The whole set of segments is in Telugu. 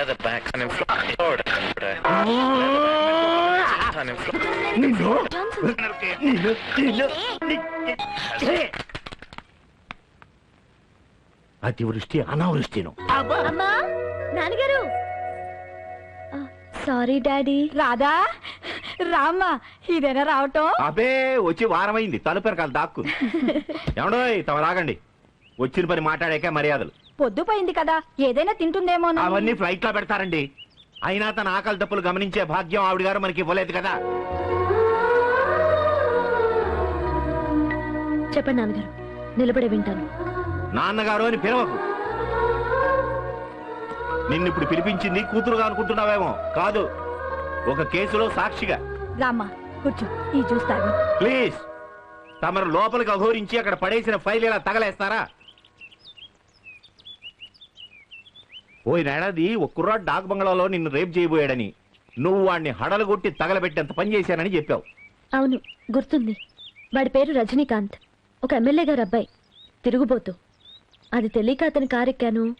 leather back and in Florida. And in Florida. నిన్ను నిన్ను నిన్ను అతివృష్టి అనావృష్టిను అమ్మా! నాన్నగారు! Sorry daddy. రాధా! రామ్మా ఇదేనా రావటం? అబే వచ్చి వారమైంది. తలుపెరకాలి దాక్కు. ఏమండో తమ రాగండి. వచ్చిన పని మాట్లాడాక మర్యాదలు. పొద్దుపోయింది కదా ఏదైనా తింటుందేమో అవన్నీ ఫ్లైట్లో పెడతారండి. అయినా తన ఆకలి తప్పులు గమనించే భాగ్యం ఆవిడ గారు మనకి ఇవ్వలేదు కదా. చెప్పండి నాన్నగారు నిలబడే వింటాను. నాన్నగారు అని పిలవకు. నిన్ను ఇప్పుడు పిలిపించింది కూతురుగా అనుకుంటున్నావేమో. కాదు ఒక కేసులో సాక్షిగా. రామ్మా కూర్చో ఈ చూస్తాను ప్లీజ్ తమరు లోపలికి అఘోరించి అక్కడ పడేసిన ఫైల్ ఇలా తగలేస్తారా? పోయినేడాది ఒక కుర్రాడు డాక్ బంగ్లాలో నిన్ను రేప్ చేయబోయాడని. నువ్వు వాడిని హడలగొట్టి తగలబెట్టేంత పని చేశానని చెప్పావు. అవును గుర్తుంది. వాడి పేరు రజనీకాంత్. ఒక ఎమ్మెల్యే గారు అబ్బాయి. తిరుగుబోతు. అది తెలియక అతని కారెక్కాను.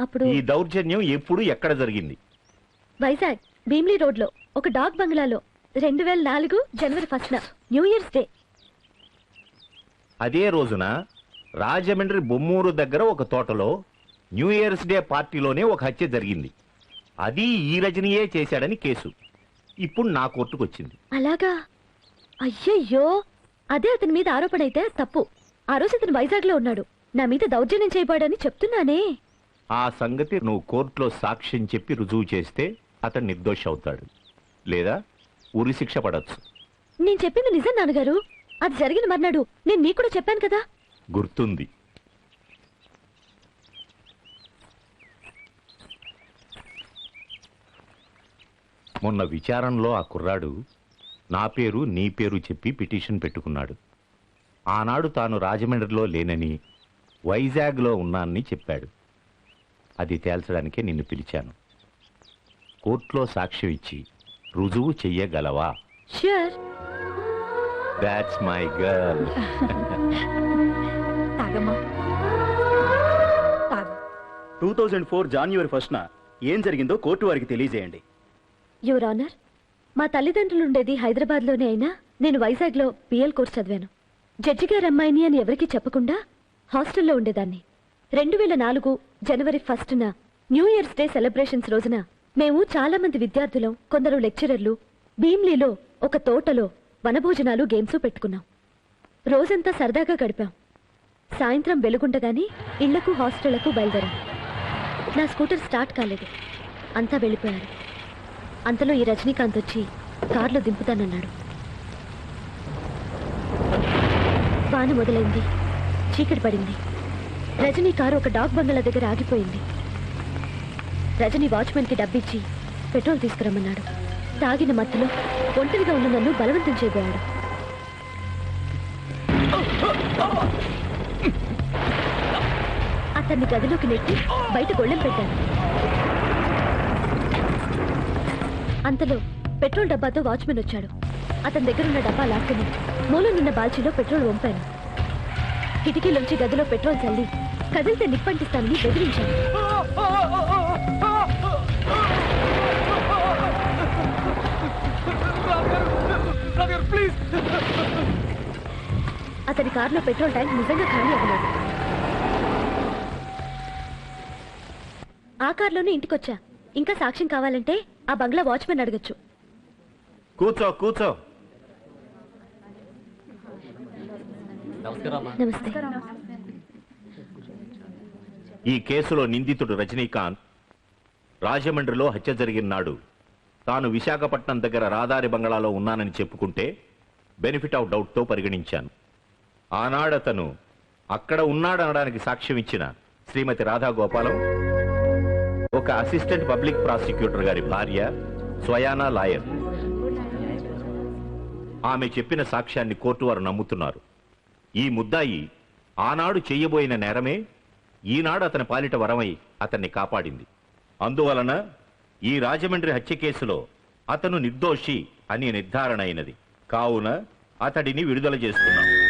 అప్పుడు ఈ దౌర్జన్యం ఎప్పుడు ఎక్కడ జరిగింది? వైజాగ్ భీమ్లీ రోడ్లో ఒక డాగ్ బంగ్లాలో రెండు వేల నాలుగు జనవరి ఫస్ట్ న్యూ ఇయర్స్ డే. అదే రోజున రాజమండ్రి బొమ్మూరు దగ్గర ఒక తోటలో న్యూ ఇయర్స్ డే పార్టీలోనే ఒక హత్య జరిగింది. అది ఈ రజనీయే చేశాడని కేసు. ఇప్పుడు నా కోర్టుకు వచ్చింది అలాగా? అయ్యయ్యో! అదే అతని మీద ఆరోపణ అయితే తప్పు. ఆ రోజు అతను వైజాగ్లో ఉన్నాడు. నా మీద దౌర్జన్యం చేయబడని చెప్తున్నానే. ఆ సంగతి నువ్వు కోర్టులో సాక్ష్యం చెప్పి రుజువు చేస్తే అతను నిర్దోషి అవుతాడు. లేదా ఉరి శిక్ష పడచ్చు. నేను చెప్పింది నిజం నాన్నగారు. అది జరిగిన మర్నాడు. నేను నీకు కూడా చెప్పాను కదా. గుర్తుంది. మొన్న విచారణలో ఆ కుర్రాడు నా పేరు నీ పేరు చెప్పి పిటిషన్ పెట్టుకున్నాడు. ఆనాడు తాను రాజమండ్రిలో లేనని వైజాగ్లో ఉన్నానని చెప్పాడు. అది తేల్చడానికే నిన్ను పిలిచాను. కోర్టులో సాక్ష్యం ఇచ్చి రుజువు చెయ్యగలవా? దాట్స్ మై గర్ల్ తాగమ్మా. టూ థౌజండ్ ఫోర్ జాన్యువరి ఫస్ట్న ఏం జరిగిందో కోర్టు వారికి తెలియజేయండి. యువర్ ఆనర్ మా తల్లిదండ్రులు ఉండేది అయినా నేను వైజాగ్లో పిఎల్ కోర్స్ చదివాను. జడ్జి గారు అమ్మాయిని అని ఎవరికీ చెప్పకుండా హాస్టల్లో ఉండేదాన్ని. రెండు వేల నాలుగు జనవరి ఫస్ట్న న్యూ ఇయర్స్ డే సెలబ్రేషన్స్ రోజున మేము చాలా మంది విద్యార్థులం కొందరు లెక్చరర్లు భీమ్లీలో ఒక తోటలో వనభోజనాలు గేమ్స్ పెట్టుకున్నాం. రోజంతా సరదాగా గడిపాం. సాయంత్రం వెలుగుండగానే ఇళ్ళకు హాస్టళ్ళకు బయలుదేరాం. నా స్కూటర్ స్టార్ట్ కాలేదు. అంతా వెళ్ళిపోయారు. అంతలో ఈ రజనీకాంత్ వచ్చి కారులో దింపుతానన్నాడు. వాన మొదలైంది. చీకటి పడింది. రజనీ కారు ఒక డాగ్ బంగ్లా దగ్గర ఆగిపోయింది. రజనీ వాచ్మెన్కి డబ్బిచ్చి పెట్రోల్ తీసుకురమ్మన్నాడు. తాగిన మత్తులో ఒంటరిగా ఉన్న నన్ను బలవంతం చేయబోయాడు. అతన్ని గదిలోకి నెట్టి బయట గొళ్ళెం పెట్టాను. అంతలో పెట్రోల్ డబ్బాతో వాచ్మెన్ వచ్చాడు. అతని దగ్గరున్న డబ్బా లాక్కుని మూలనున్న బాల్చీలో పెట్రోల్ వంపాను. కిటికీలోంచి గదిలో పెట్రోల్ చల్లి కదిలితే నిప్పంటిస్తానని బెదిరించాను. అతని కారులో పెట్రోల్ ట్యాంక్ నిజంగా ఖాళీ అవ్వలేదు. ఆ కారులోనే ఇంటికొచ్చా? ఇంకా సాక్ష్యం కావాలంటే ఆ బంగ్లా వాచ్మెన్ అడగచ్చు. కూర్చో కూర్చో. నమస్తే. ఈ కేసులో నిందితుడు రజనీకాంత్. రాజమండ్రిలో హత్య జరిగిన నాడు తాను విశాఖపట్నం దగ్గర రాదారి బంగళాలో ఉన్నానని చెప్పుకుంటే బెనిఫిట్ ఆఫ్ డౌట్తో పరిగణించాను. ఆనాడతను అక్కడ ఉన్నాడనడానికి సాక్ష్యం ఇచ్చిన శ్రీమతి రాధా గోపాలం ఒక అసిస్టెంట్ పబ్లిక్ ప్రాసిక్యూటర్ గారి భార్య స్వయానా లాయర్. ఆమె చెప్పిన సాక్ష్యాన్ని కోర్టు వారు నమ్ముతున్నారు. ఈ ముద్దాయి ఆనాడు చెయ్యబోయిన నేరమే ఈనాడు అతని పాలిట వరమై అతన్ని కాపాడింది. అందువలన ఈ రాజమండ్రి హత్య కేసులో అతను నిర్దోషి అని నిర్ధారణ అయినది. కావున అతడిని విడుదల చేస్తున్నాం.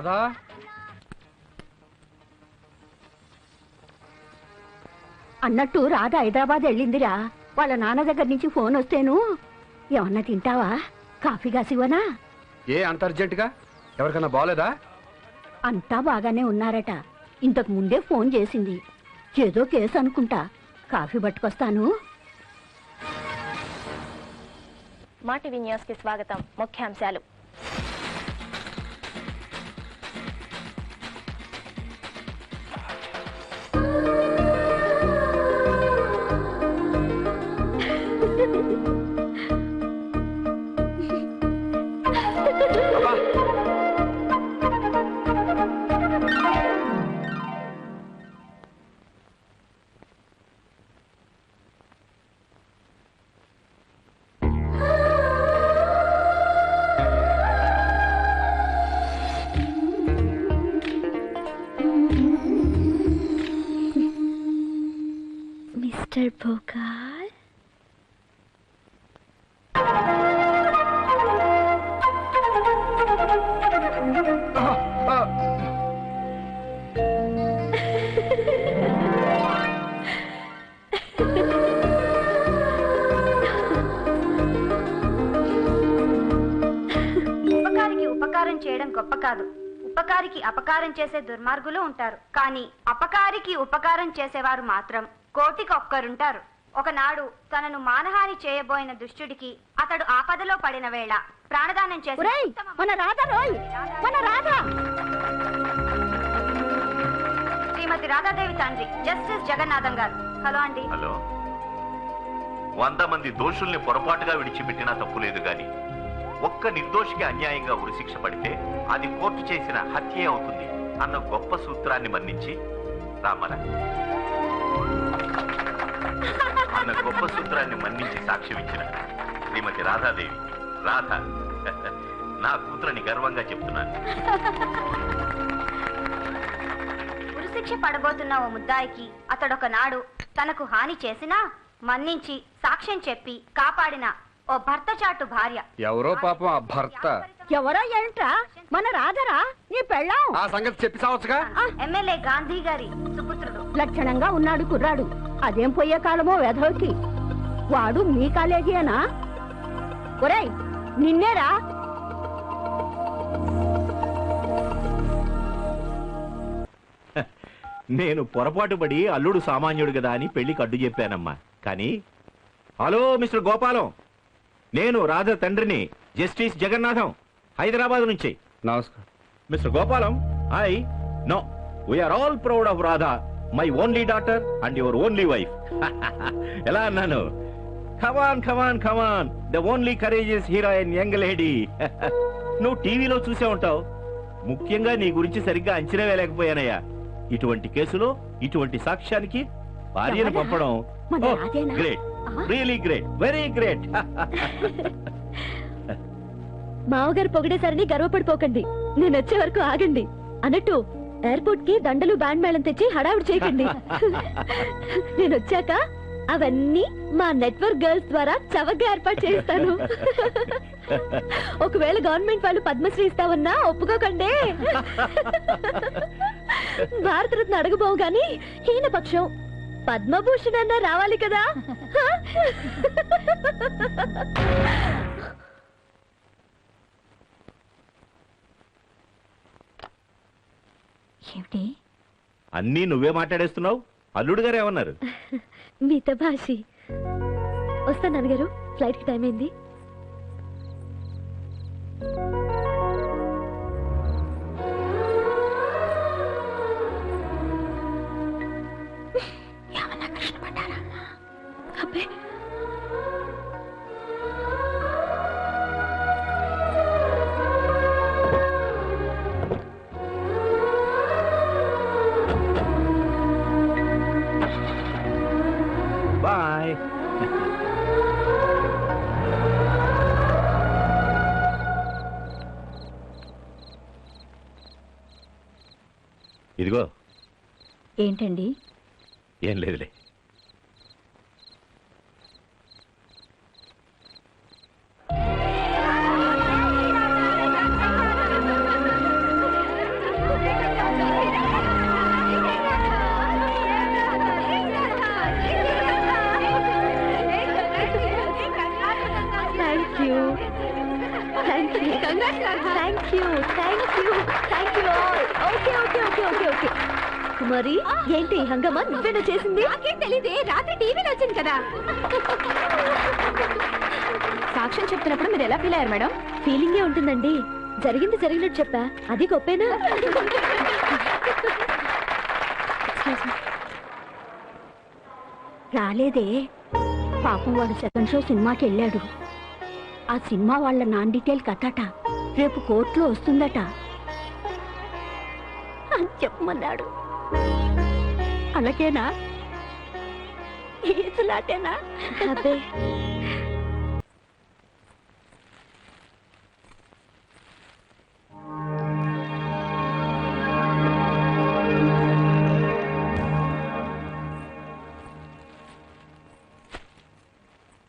రాధా? అన్నట్టు రాధ హైదరాబాద్ వెళ్ళిందిరా. వాళ్ళ నాన్న దగ్గర నుంచి ఫోన్ వస్తేను. ఏమన్నా తింటావా? కాఫీ కాసివనా ఏ అంత అర్జెంటుగా? ఎవరికన్నా బాగోలేదా అంతా బాగానే ఉన్నారట. ఇంతకు ముందే ఫోన్ చేసింది. ఏదో కేసు అనుకుంటా. కాఫీ పట్టుకొస్తాను. మా టీవీ న్యూస్కి స్వాగతం. ముఖ్యాంశాలు. ఉపకారికి అపకారం చేసే దుర్మార్గులు ఉంటారు. కానీ అపకారికి ఉపకారం చేసేవారు మాత్రం కోటికి ఒక్కరుంటారు ఒకనాడు తనను మానహాని చేయబోయిన దుష్టుడికి అతడు ఆపదలో పడిన వేళ ప్రాణదానం చేసి ఒరేయ్, మన రాధ రోయ్ మన రాధ. శ్రీమతి రాధాదేవి తండ్రి జస్టిస్ జగన్నాథం గారు. హలో అండి. హలో. వంద మంది దోషుల్ని పొరపాటుగా విడిచిపెట్టినా తప్పు లేదు గాని ఒక్క నిర్దోషికి అన్యాయంగా ఉరిశిక్ష పడితే అది కోర్టు చేసిన హత్యే అవుతుంది అన్న గొప్ప సూత్రాన్ని మన్నించి రామరా అన్న గొప్ప సూత్రాన్ని మన్నించి సాక్ష్యమిచ్చిన శ్రీమతి రాధాదేవి. రాధ నా కూతురని గర్వంగా చెప్తున్నాను. ఉరిశిక్ష పడబోతున్న ఓ ముద్దాయికి. అతడొక నాడు తనకు హాని చేసినా మన్నించి సాక్ష్యం చెప్పి కాపాడిన ఓ భర్త చాటు భార్య. ఎవరో పాపం ఆ భర్త. ఎవరో ఏంట్రా? మన రాధరా? నీ పెళ్ళాం? ఆ సంగతి చెప్పి సావచ్చుగా ఎమ్మెల్యే గాంధీ గారి సుపుత్రుడు. లక్షణంగా ఉన్నాడు కుర్రాడు. అదేం పోయే కాలమో వెధవకి. వాడు మీ కాలేజీయేనా? ఒరేయ్ నిన్నేరా? నేను పొరపాటు పడి అల్లుడు సామాన్యుడు కదా అని పెళ్ళికి అడ్డు చెప్పానమ్మా. కానీ హలో మిస్టర్ గోపాలం. నేను రాధ తండ్రిని జస్టిస్ జగన్నాథం హైదరాబాద్ నుంచి. నమస్కారం. Mister Gopalam I know we are all proud of Radha my only daughter and your only wife ఎలా అన్నాను? Come on come on come on the only courageous heroine young lady నువ్వు టీవీలో చూసే ఉంటావు. ముఖ్యంగా నీ గురించి సరిగ్గా అంచనా వేయలేకపోయానయ్యా. ఇటువంటి కేసులో ఇటువంటి సాక్ష్యానికి భార్యను? పంపడం? Great. Really great very great మావగారు పొగిడేసరని గర్వపడిపోకండి. నేను వచ్చే వరకు ఆగండి. అన్నట్టు ఎయిర్పోర్ట్కి దండలు బ్యాండ్ మేళం తెచ్చి హడావుడి చేయకండి. నేను వచ్చాక అవన్నీ మా నెట్వర్క్ గర్ల్స్ ద్వారా చవకగా ఏర్పాటు చేస్తాను ఒకవేళ గవర్నమెంట్ వాళ్ళు పద్మశ్రీ ఇస్తామన్నా ఒప్పుకోకండి. భారతరత్న అడగబోవు గాని హీన పక్షం. పద్మభూషణ్ అన్నా రావాలి కదా? ఏమిటి? అన్నీ నువ్వే మాట్లాడేస్తున్నావు? అల్లుడు గారు ఏమన్నారు? మిత భాషి. వస్తా నాన్నగారు. ఫ్లైట్కి టైం అయింది. బాయ్ ఇదిగో. ఏంటండి? ఏం లేదులే. Thank you thank you thank you okay okay okay okay okay Kumari ఏంటి హంగమా? నువ్వేనా చేసింది? నాకేం తెలియదే. రాత్రి టీవీలో వచ్చింది కదా. సాక్ష్యం చెప్తున్నప్పుడు మీరు ఎలా ఫీల్ అయ్యారు మేడం? ఫీలింగే ఉంటుందండి. జరిగింది జరిగినట్టు చెప్పా. అది గొప్పేనా. రాలేదే. పాపం వాడు సెకండ్ షో సినిమాకి వెళ్ళాడు ఆ సినిమా వాళ్ళ నాన్ డీటెయిల్ కథట. రేపు కోర్టులో వస్తుందట. అని చెప్పమన్నాడు. అలాగేనా ఈసులాటేనా అబ్బే.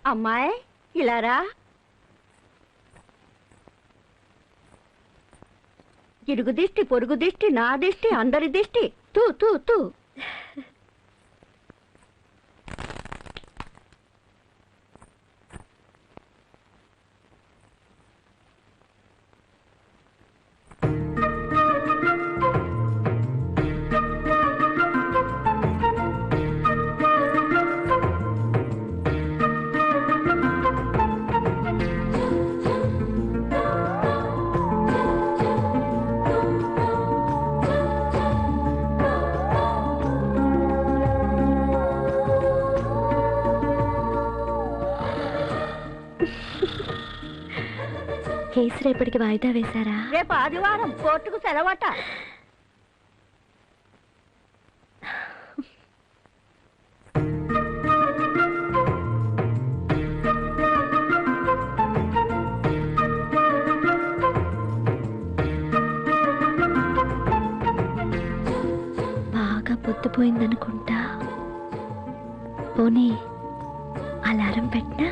అమ్మాయి ఇలారా ఇరుగు దిష్టి పొరుగు దిష్టి నా దిష్టి అందరి దిష్టి. తూ తూ తూ. కేసు రేపటికి వాయిదా వేశారా? రేపు ఆదివారం కోర్టుకు సెలవట. బాగా పొద్దుపోయిందనుకుంటా. పోనీ అలారం పెట్టినా?